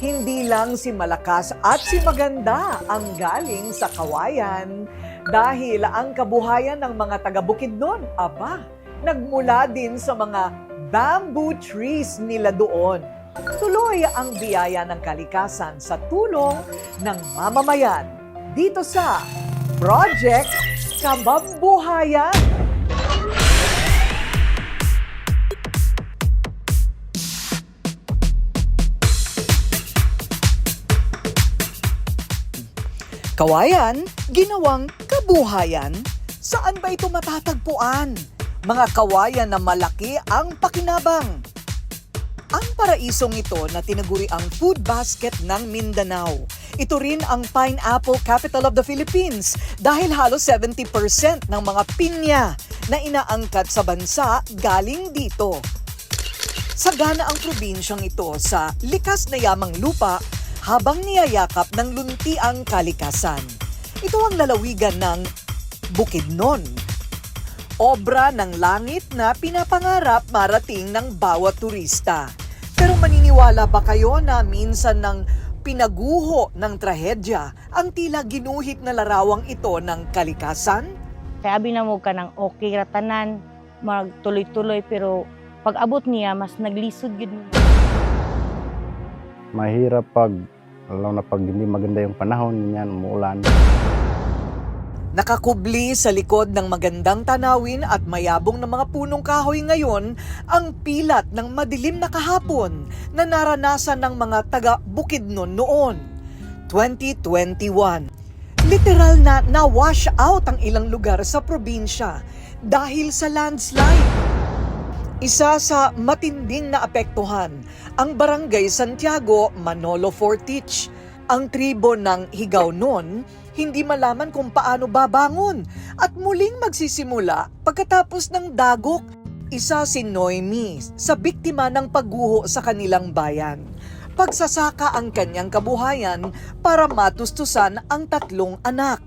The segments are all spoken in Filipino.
Hindi lang si malakas at si maganda ang galing sa kawayan dahil ang kabuhayan ng mga taga Bukidnon, aba, nagmula din sa mga bamboo trees nila doon. Tuloy ang biyaya ng kalikasan sa tulong ng mamamayan dito sa Project Kabambuhayan. Kawayan, ginawang kabuhayan. Saan ba ito matatagpuan? Mga kawayan na malaki ang pakinabang. Ang paraisong ito na tinaguri ang food basket ng Mindanao. Ito rin ang pineapple capital of the Philippines dahil halos 70% ng mga pinya na inaangkat sa bansa galing dito. Sagana ang probinsyang ito sa likas na yamang lupa habang niyayakap ng lunti ang kalikasan. Ito ang lalawigan ng Bukidnon. Obra ng langit na pinapangarap marating ng bawat turista. Pero maniniwala ba kayo na minsan ng pinaguho ng trahedya ang tila ginuhit na larawang ito ng kalikasan? Kaya abi na mo ka ng okay ratanan, magtuloy-tuloy pero pag abot niya mas naglisod gid mo. mahirap pag lalo na pag hindi maganda yung panahon niyan umuulan Nakakubli sa likod ng magandang tanawin at mayabong ng mga punong kahoy ngayon ang pilat ng madilim na kahapon na naranasan ng mga taga Bukidnon noon. 2021. Literal na na-wash out ang ilang lugar sa probinsya dahil sa landslide. Isa sa matinding na apektuhan ang Barangay Santiago, Manolo Fortich. Ang tribo ng Higaw noon hindi malaman kung paano babangon at muling magsisimula pagkatapos ng dagok. Isa si Noemi sa biktima ng pagguho sa kanilang bayan. Pagsasaka ang kanyang kabuhayan para matustusan ang tatlong anak.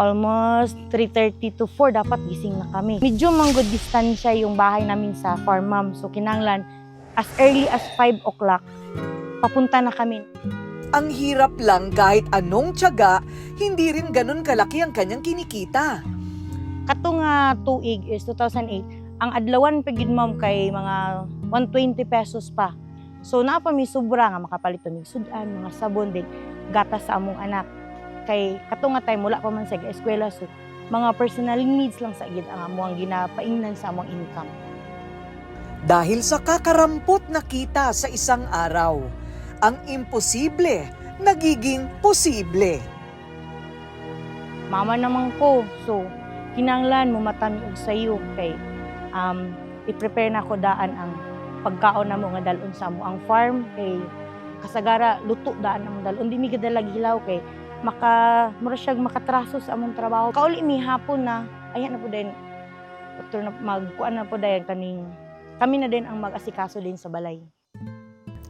Almost 3.30 to 4 dapat gising na kami. Medyo manggod distansya yung bahay namin sa farm ma'am. So kinanglan as early as 5 o'clock papunta na kami. Ang hirap lang kahit anong tiyaga, hindi rin ganun kalaki ang kanyang kinikita. Kato nga tuig is 2008, ang adlawan pa gid ma'am kay mga 120 pesos pa. So naa pa mi sobra nga makapalit mi sudan, mga sabon din, gatas sa among anak. Kay kato nga time wala pa man sa eskwela so mga personal needs lang sa gid ang among ginapaingnan sa among income. Dahil sa kakarampot na kita sa isang araw, ang imposible nagiging posible. Mama naman ko, so kinanglan mo matami og sayo kay um i-prepare na ko daan ang pagkaon na mo nga dalon sa mo ang farm kay kasagara luto daan ang dalon di mi gadalag hilaw kay maka mura siya makatraso sa among trabaho kauli mi hapon na ayan na po din Dr. na magkuan na po dayon kaning kami na din ang mag-asikaso din sa balay.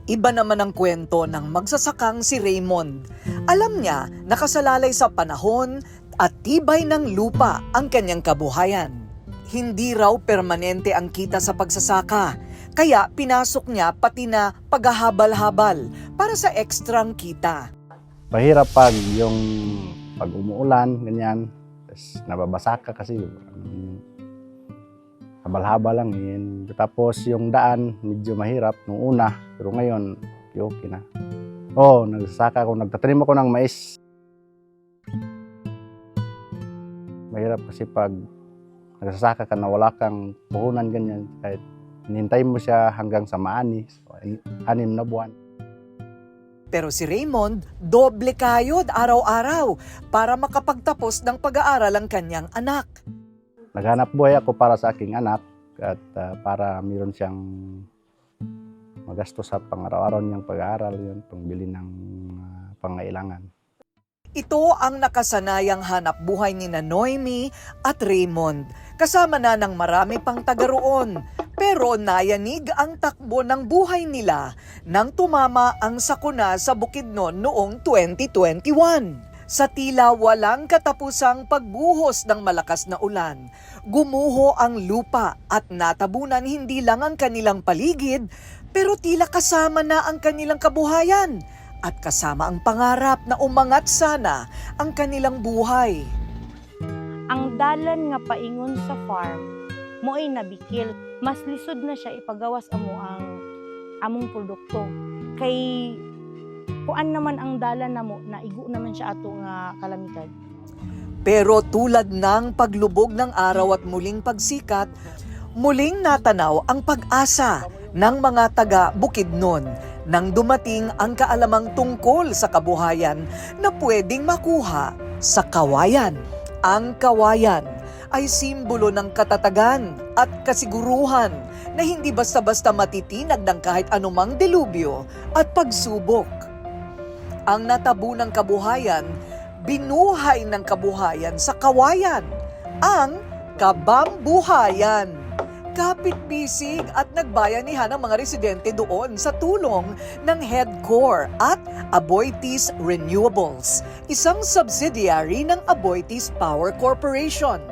Iba naman ang kwento ng magsasakang si Raymond. Alam niya nakasalalay sa panahon at tibay ng lupa ang kanyang kabuhayan. Hindi raw permanente ang kita sa pagsasaka, kaya pinasok niya pati na paghahabal-habal para sa ekstrang kita. Mahirap pag yung pag umuulan ganyan. Tapos nababasa ka kasi habal-habal lang yun. tapos yung daan medyo mahirap nung una. Pero ngayon okay na. Oh nagsasaka ako nagtatanim ako ng mais. Mahirap kasi pag nagsasaka ka na wala kang puhunan ganyan. Kahit hinintay mo siya hanggang sa maani so, anim na buwan Pero si Raymond, doble kayod araw-araw para makapagtapos ng pag-aaral ang kanyang anak. naghanap buhay ako para sa aking anak at ah, para meron siyang magastos sa pang-araw-araw niyang pag-aaral yun, pangbili ng ah, pangailangan. Ito ang nakasanayang hanap buhay ni na Noemi at Raymond. Kasama na ng marami pang taga roon. Pero nayanig ang takbo ng buhay nila nang tumama ang sakuna sa Bukidnon noong 2021. Sa tila walang katapusang pagbuhos ng malakas na ulan, gumuho ang lupa at natabunan hindi lang ang kanilang paligid, Pero tila kasama na ang kanilang kabuhayan at kasama ang pangarap na umangat sana ang kanilang buhay. Ang dalan nga paingon sa farm, mo'y nabikil. Mas lisod na siya ipagawas amo ang among produkto. Kay kuan naman ang dalan namo, naigo naman siya ato nga kalamitan. Pero tulad ng paglubog ng araw at muling pagsikat, muling natanaw ang pag-asa ng mga taga Bukidnon nang dumating ang kaalamang tungkol sa kabuhayan na pwedeng makuha sa kawayan. Ang kawayan ay simbolo ng katatagan at kasiguruhan na hindi basta-basta matitinag ng kahit anumang delubyo at pagsubok. Ang natabo ng kabuhayan binuhay ng kabuhayan sa kawayan, ang kabambuhayan. Kapit-bisig at nagbayanihan ang mga residente doon sa tulong ng Headcore at Aboitiz Renewables, isang subsidiary ng Aboitiz Power Corporation.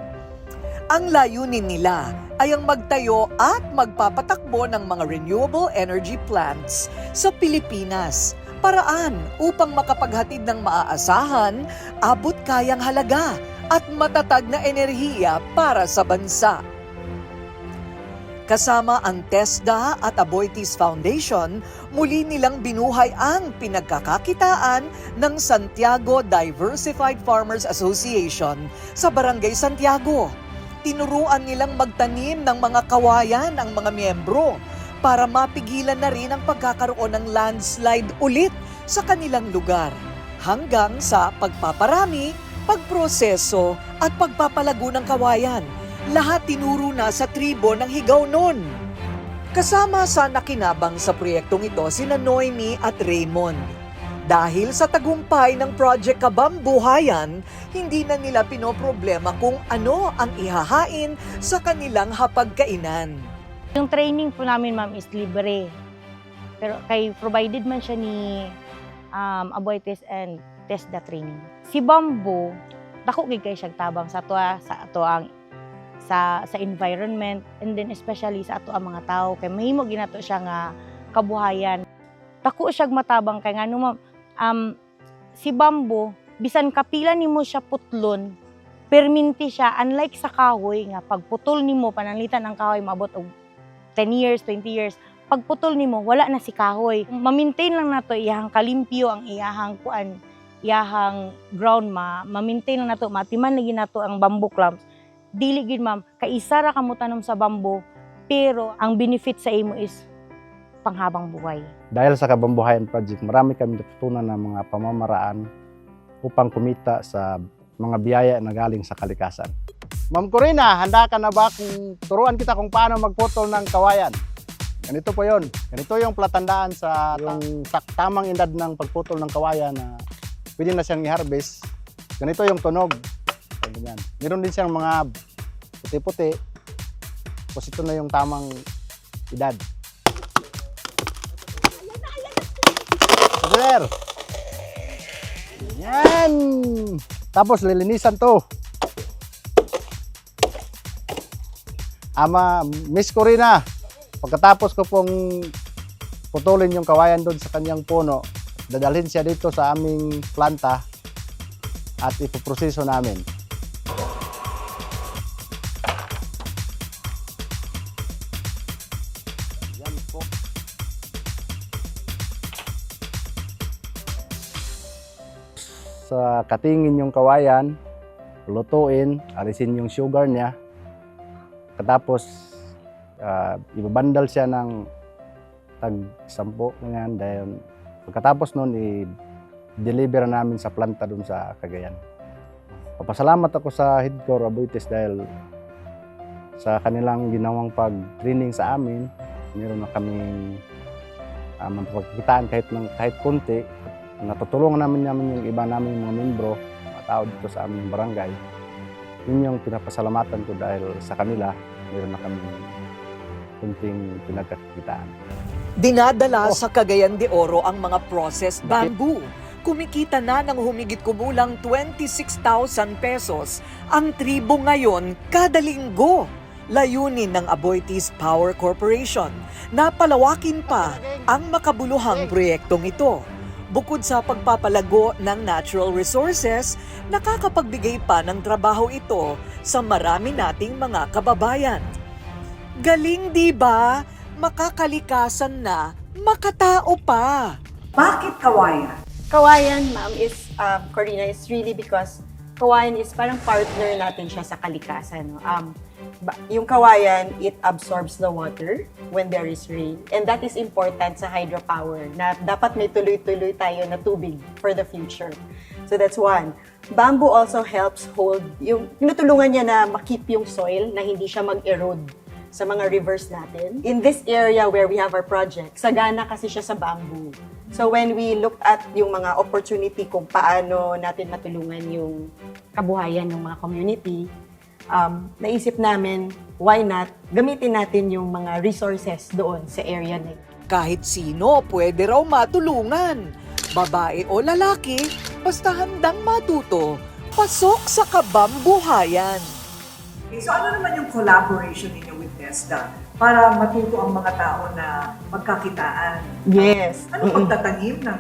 Ang layunin nila ay ang magtayo at magpapatakbo ng mga renewable energy plants sa Pilipinas. Paraan upang makapaghatid ng maaasahan, abot kayang halaga at matatag na enerhiya para sa bansa. Kasama ang TESDA at Aboitiz Foundation, muli nilang binuhay ang pinagkakakitaan ng Santiago Diversified Farmers Association sa Barangay Santiago. Tinuruan nilang magtanim ng mga kawayan ang mga miyembro para mapigilan na rin ang pagkakaroon ng landslide ulit sa kanilang lugar hanggang sa pagpaparami, pagproseso at pagpapalago ng kawayan. Lahat tinuro na sa tribo ng higaw nun. Kasama sa nakinabang sa proyektong ito sina Noemi at Raymond. Dahil sa tagumpay ng Project Kabambuhayan, hindi na nila pinoproblema kung ano ang ihahain sa kanilang hapagkainan. Yung training po namin, ma'am, is libre. Pero kay provided man siya ni um, Aboitiz and TESDA training. Si Bamboo, dako gid kay siya tabang sa ato sa ato ang sa sa environment and then especially sa ato ang mga tao kay mahimo ginato siya nga kabuhayan. Dako siya matabang kay ngano ma'am um, si Bamboo bisan kapila nimo siya putlon perminti siya unlike sa kahoy nga pagputol nimo pananglitan ang kahoy maabot og 10 years, 20 years, pagputol nimo wala na si kahoy. Ma-maintain lang nato iyahang kalimpyo ang iyahang kuan, iyahang ground ma, ma-maintain lang nato, matiman lagi nato ang bamboo clumps. Dili gid ma'am, kaisa ra kamo tanom sa bamboo, pero ang benefit sa imo is panghabang buhay. Dahil sa Kabambuhayan Project, marami kami natutunan ng mga pamamaraan upang kumita sa mga biyaya na galing sa kalikasan. Ma'am Corina, handa ka na ba kung turuan kita kung paano magputol ng kawayan? Ganito po yon. Ganito yung platandaan sa yung sak- tamang edad ng pagputol ng kawayan na pwede na siyang i-harvest. Ganito yung tunog. So, ganyan. Meron din siyang mga puti-puti. Tapos ito na yung tamang edad. Sir! Yan! Tapos lilinisan to. Ama, Miss Corina, pagkatapos ko pong putulin yung kawayan doon sa kanyang puno, dadalhin siya dito sa aming planta at ipoproseso namin. Katingin yung kawayan, lutuin, alisin yung sugar niya. Katapos, ah, ibabandal siya ng tag sampo ganyan dahil pagkatapos nun i-deliver namin sa planta dun sa Cagayan. Papasalamat ako sa Hidcore Aboitiz dahil sa kanilang ginawang pag-training sa amin, meron na kaming uh, mapagkitaan kahit ng kahit konti. Natutulungan namin namin yung iba namin mga membro, mga tao dito sa aming barangay. Yun yung pinapasalamatan ko dahil sa kanila, meron na kami kunting pinagkakitaan. Dinadala Oh. sa Cagayan de Oro ang mga processed bamboo. Kumikita na ng humigit kumulang 26,000 pesos ang tribo ngayon kada linggo. Layunin ng Aboitiz Power Corporation na palawakin pa ang makabuluhang proyektong ito. Bukod sa pagpapalago ng natural resources, nakakapagbigay pa ng trabaho ito sa marami nating mga kababayan. Galing di ba? Makakalikasan na, makatao pa. Bakit kawayan? Kawayan, ma'am, is, um, Corina, is really because kawayan is parang partner natin siya sa kalikasan. No? Um, yung kawayan, it absorbs the water when there is rain. And that is important sa hydropower, na dapat may tuloy-tuloy tayo na tubig for the future. So that's one. Bamboo also helps hold, yung tinutulungan niya na makip yung soil na hindi siya mag-erode sa mga rivers natin. In this area where we have our project, sagana kasi siya sa bamboo. So when we looked at yung mga opportunity kung paano natin matulungan yung kabuhayan ng mga community, um, naisip namin, why not, gamitin natin yung mga resources doon sa area na yun. Kahit sino pwede raw matulungan. Babae o lalaki, basta handang matuto. Pasok sa kabambuhayan. Okay, so ano naman yung collaboration ninyo with TESDA para matuto ang mga tao na magkakitaan? Yes. Ano pagtatanim ng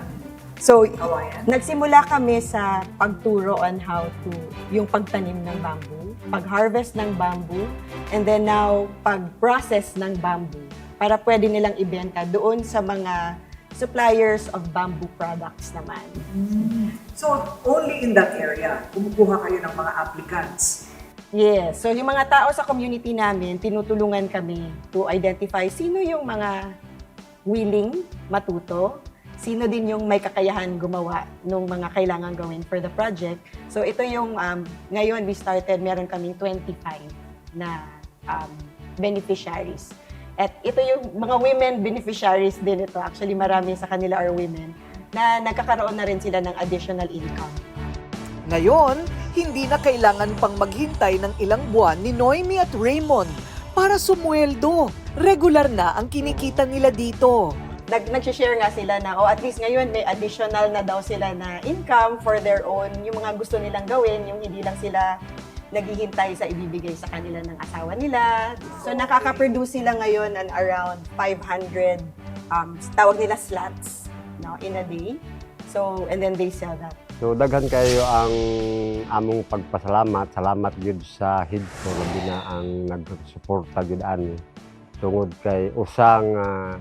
So, kawayan? Nagsimula kami sa pagturo on how to, yung pagtanim ng bamboo, pag-harvest ng bamboo, and then now, pag-process ng bamboo para pwede nilang ibenta doon sa mga suppliers of bamboo products naman. So, only in that area, kumukuha kayo ng mga applicants. Yes. So, yung mga tao sa community namin, tinutulungan kami to identify sino yung mga willing matuto, sino din yung may kakayahan gumawa ng mga kailangan gawin for the project. So, ito yung, um, ngayon we started, meron kaming 25 na um, beneficiaries. At ito yung mga women beneficiaries din ito. Actually, marami sa kanila are women na nagkakaroon na rin sila ng additional income. Ngayon, hindi na kailangan pang maghintay ng ilang buwan ni Noemi at Raymond para sumweldo. Regular na ang kinikita nila dito. Nag nag-share nga sila na, oh, at least ngayon may additional na daw sila na income for their own, yung mga gusto nilang gawin, yung hindi lang sila naghihintay sa ibibigay sa kanila ng asawa nila. So, nakaka-produce sila ngayon an around 500, um, tawag nila slots, no, in a day. So, and then they sell that. So daghan kayo ang among pagpasalamat. Salamat gyud sa HIDCO na ang nagsuporta gyud ani. Tungod kay usang ah,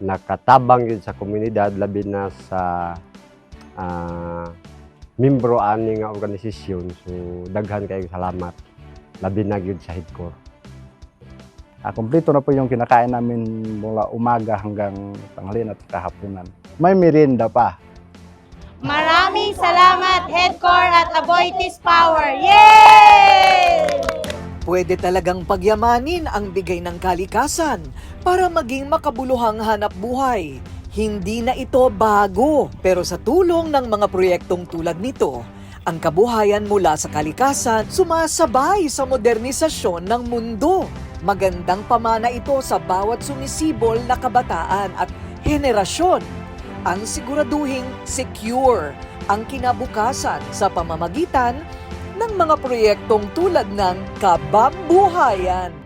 nakatabang gyud sa komunidad labi na sa ah, membro ani nga organisasyon. So daghan kayo salamat labi na gyud sa HIDCO. Ah, kumpleto na po yung kinakain namin mula umaga hanggang tanghalian at kahapunan. May merienda pa. Maraming salamat, Headcore at Aboitiz Power! Yay! Pwede talagang pagyamanin ang bigay ng kalikasan para maging makabuluhang hanap buhay. Hindi na ito bago, pero sa tulong ng mga proyektong tulad nito, ang kabuhayan mula sa kalikasan sumasabay sa modernisasyon ng mundo. Magandang pamana ito sa bawat sumisibol na kabataan at henerasyon. Ang siguraduhing secure ang kinabukasan sa pamamagitan ng mga proyektong tulad ng Kabambuhayan.